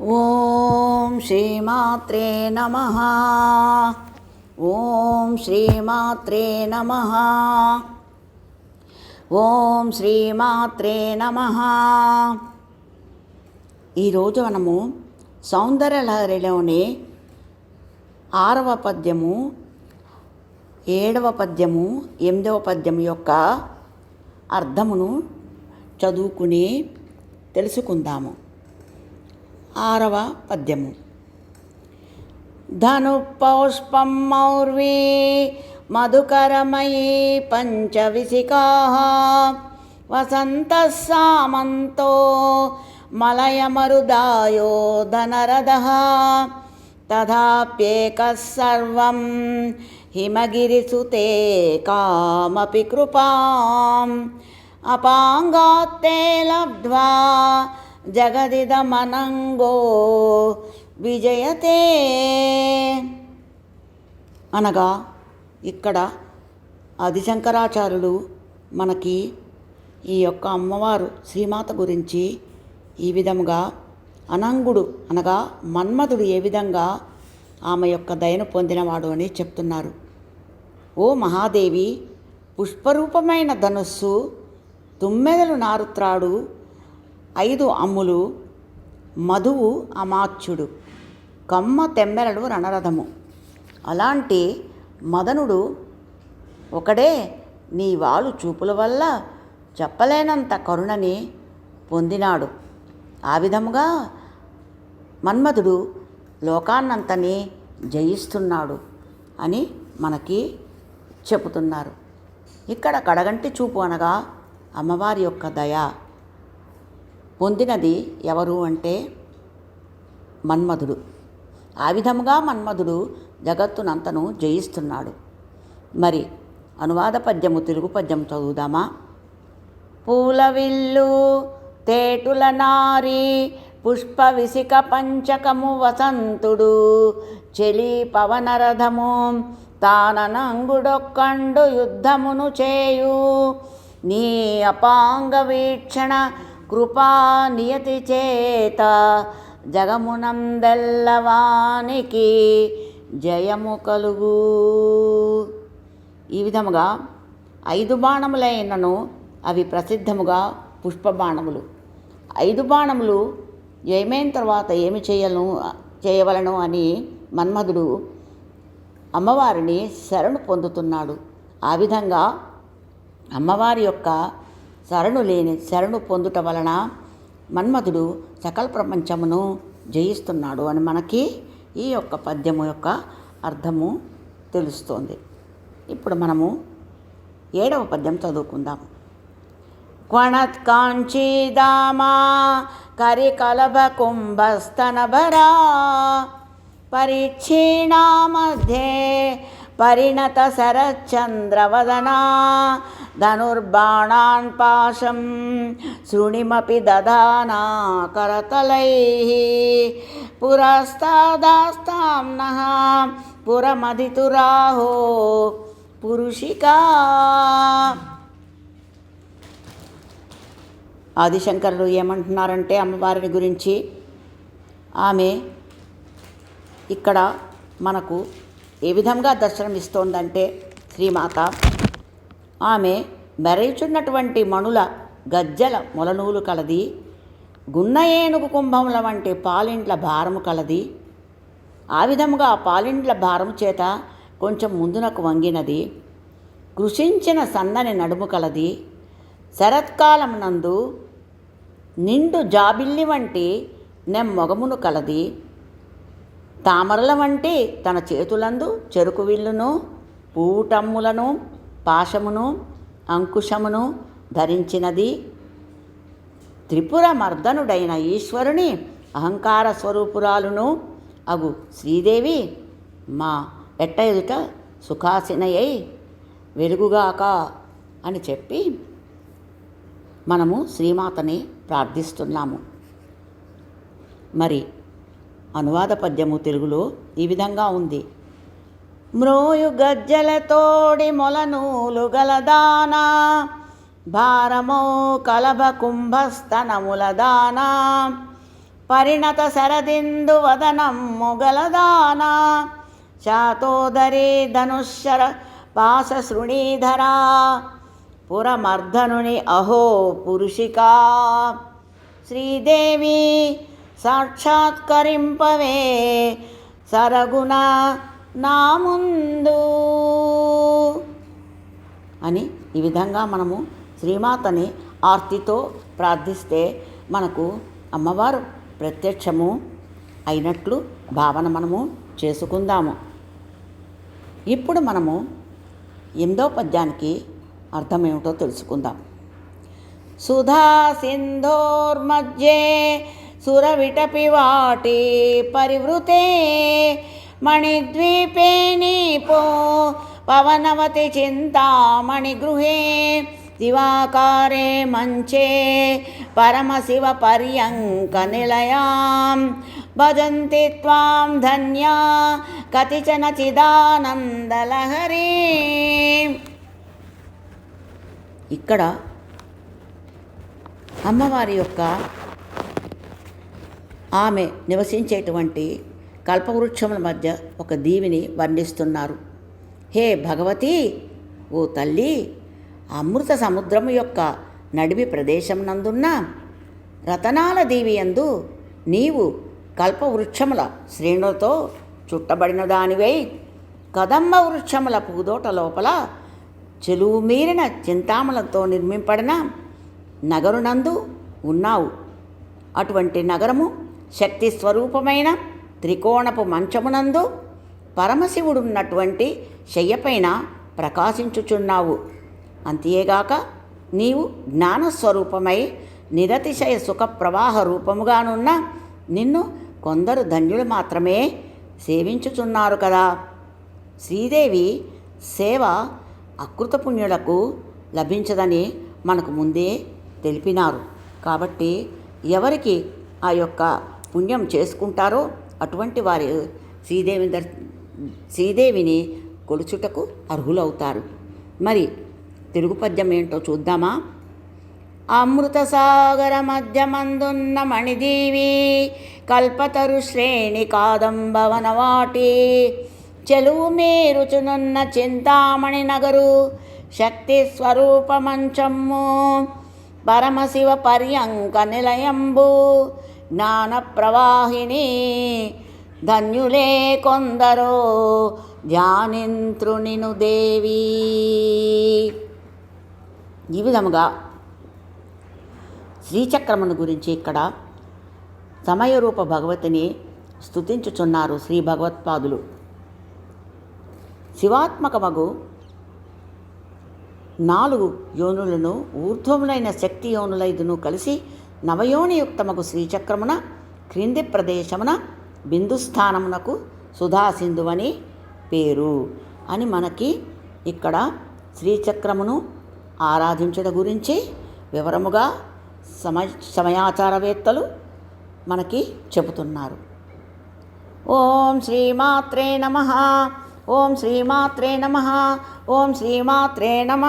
ఓం శ్రీమాత్రే నమ. ఓం శ్రీమాత్రే నమ. ఓం శ్రీమాత్రే నమ. ఈరోజు మనము సౌందర్యలహరిలోని ఆరవ పద్యము ఏడవ పద్యము ఎనిమిదవ పద్యం యొక్క అర్థమును చదువుకుని తెలుసుకుందాము. ఆరవ పద్యము. ధను పౌష్పం మౌర్వీ మధుకరమయీ పంచవిశికా వసంత సామంతో మలయమరుదాయో ధనరథ తథాప్యేకः సర్వం హిమగిరిసుతే కామపి కృపాం. అపాంగాత్తే లబ్ధ్వా జగదిదమనంగో విజయతే. అనగా ఇక్కడ ఆదిశంకరాచార్యులు మనకి ఈ యొక్క అమ్మవారు శ్రీమాత గురించి ఈ విధముగా అనంగుడు అనగా మన్మధుడు ఏ విధంగా ఆమె యొక్క దయను పొందినవాడు అని చెప్తున్నారు. ఓ మహాదేవి పుష్పరూపమైన ధనుస్సు తుమ్మెదలు నారుత్రాడు ఐదు అమ్ములు మధువు అమాత్యుడు కమ్మ తెమ్మెరడు రణరథము. అలాంటి మదనుడు ఒకడే నీ వాలు చూపుల వల్ల చెప్పలేనంత కరుణని పొందినాడు. ఆ విధముగా మన్మధుడు లోకాన్నంతని జయిస్తున్నాడు అని మనకి చెబుతున్నారు. ఇక్కడ కడగంటి చూపు అనగా అమ్మవారి యొక్క దయ. పొందినది ఎవరు అంటే మన్మధుడు. ఆ విధముగా మన్మధుడు జగత్తునంతను జయిస్తున్నాడు. మరి అనువాద పద్యము తెలుగు పద్యం చదువుదామా? పూలవిల్లు తేటుల నారి పుష్ప విసిక పంచకము వసంతుడు చెలి పవనరథము తాననంగుడొక్కండు యుద్ధమును చేయు నీ అపాంగ వీక్షణ కృపా నియతి చేత. జగమునందెల్లవానికి జయము కలుగు. ఈ విధముగా ఐదు బాణములైనను అవి ప్రసిద్ధముగా పుష్పబాణములు. ఐదు బాణములు ఏమైన తర్వాత ఏమి చేయలను చేయవలను అని మన్మధుడు అమ్మవారిని శరణు పొందుతున్నాడు. ఆ విధంగా అమ్మవారి యొక్క శరణు లేని శరణు పొందుట వలన మన్మధుడు సకల ప్రపంచమును జయిస్తున్నాడు అని మనకి ఈ యొక్క పద్యము యొక్క అర్థము తెలుస్తోంది. ఇప్పుడు మనము ఏడవ పద్యం చదువుకుందాం. క్వణత్కాంక్షీదామా కరికలభ కుంభస్తనభరా పరిచ్ఛీణా మధ్యే పరిణత శరచంద్రవదనా ధనుర్బాణాన్ పాశం శృణిమపి దదానా కరతలైः పురస్తాదాస్తాం పురమధితురాహో పురుషికా. ఆదిశంకరుడు ఏమంటున్నారంటే అమ్మవారిని గురించి ఆమె ఇక్కడ మనకు ఏ విధంగా దర్శనమిస్తోందంటే శ్రీమాత ఆమె మెరయుచున్నటువంటి మణుల గజ్జల మొలనూలు కలది గున్న ఏనుగు కుంభముల వంటి పాలిండ్ల భారము కలది ఆ విధముగా పాలిండ్ల భారము చేత కొంచెం ముందునకు వంగినది కృషించిన సన్నని నడుము కలది శరత్కాలం నందు నిండు జాబిల్లి వంటి నెమ్మొగమును కలది తామరల వంటి తన చేతులందు చెరుకు విల్లును పూటమ్ములను పాశమును అంకుశమును ధరించినది. త్రిపుర మర్దనుడైన ఈశ్వరుని అహంకార స్వరూపురాలును అగు శ్రీదేవి మా ఎట్ట ఎదుట సుఖాసినయ్యై వెలుగుగాక అని చెప్పి మనము శ్రీమాతని ప్రార్థిస్తున్నాము. మరి అనువాద పద్యము తెలుగులో ఈ విధంగా ఉంది. మ్రోయు గజ్జలతోడి మొలనూలు గలదానా భారమో కలభ కుంభస్తనముల దానా పరిణత శరదిందు వదనం మొగలదాన శాతోదరీ ధనుశర పాశశృణీధరా పురమర్ధనుని అహో పురుషికా శ్రీదేవి సాక్షాత్కరింపవే సరగుణ నా ముందు. అని ఈ విధంగా మనము శ్రీమాతని ఆర్తితో ప్రార్థిస్తే మనకు అమ్మవారు ప్రత్యక్షము అయినట్లు భావన మనము చేసుకుందాము. ఇప్పుడు మనము ఎనిమిదో పద్యానికి అర్థమేమిటో తెలుసుకుందాం. సుధా సింధోర్మధ్యే సురవిటపివాటి పరివృతే మణిద్వీపే నీపో పవనవతి చింతామణి గృహే దివాకారే మంచే పరమశివ పర్యంక నిలయాం. భజంతి త్వాం ధన్య కతిచన చిదానందలహరీ. ఇక్కడ అమ్మవారి యొక్క ఆమె నివసించేటువంటి కల్పవృక్షముల మధ్య ఒక దీవిని వర్ణిస్తున్నారు. హే భగవతి! ఓ తల్లి అమృత సముద్రము యొక్క నడివి ప్రదేశం నందున్న రతనాల దీవి ఎందు నీవు కల్పవృక్షముల శ్రేణులతో చుట్టబడిన దానివై కదంబ వృక్షముల పూదోట లోపల చెలువు మీరిన చింతామలతో నిర్మింపడిన నగరునందు ఉన్నావు. అటువంటి నగరము శక్తి స్వరూపమైన త్రికోణపు మంచమునందు పరమశివుడున్నటువంటి శయ్యపైన ప్రకాశించుచున్నావు. అంతేగాక నీవు జ్ఞానస్వరూపమై నిరతిశయ సుఖ ప్రవాహ రూపముగానున్న నిన్ను కొందరు ధన్యులు మాత్రమే సేవించుచున్నారు కదా. శ్రీదేవి సేవ అకృతపుణ్యులకు లభించదని మనకు ముందే తెలిపినారు. కాబట్టి ఎవరికి ఆ యొక్క పుణ్యం చేసుకుంటారో అటువంటి వారి శ్రీదేవి దర్ శ్రీదేవిని కొలుచుటకు అర్హులవుతారు. మరి తెలుగు పద్యం ఏంటో చూద్దామా? అమృత సాగర మధ్యమందున్న మణిదీవి కల్పతరు శ్రేణి కాదంబవన వాటి చెలువు మేరుచునున్న చింతామణి నగరు శక్తి స్వరూపమంచము పరమశివ పర్యంక నిలయంబు జ్ఞానప్రవాహిని ధన్యులే కొందరో ధ్యానింత్రునిను దేవి. ఈ విధముగా శ్రీచక్రమును గురించి ఇక్కడ సమయరూప భగవతిని స్తుతించుచున్నారు శ్రీ భగవత్పాదులు. శివాత్మకమగు నాలుగు యోనులను ఊర్ధ్వములైన శక్తి యోనులైదును కలిసి నవయోనియుక్తముకు శ్రీచక్రమున క్రింది ప్రదేశమున బిందుస్థానమునకు సుధాసింధువని పేరు. అని మనకి ఇక్కడ శ్రీచక్రమును ఆరాధించడం గురించి వివరముగా సమ సమయాచారవేత్తలు మనకి చెబుతున్నారు. ఓం శ్రీమాత్రే నమ. ఓం శ్రీమాత్రే నమ. ఓం శ్రీమాత్రే నమ.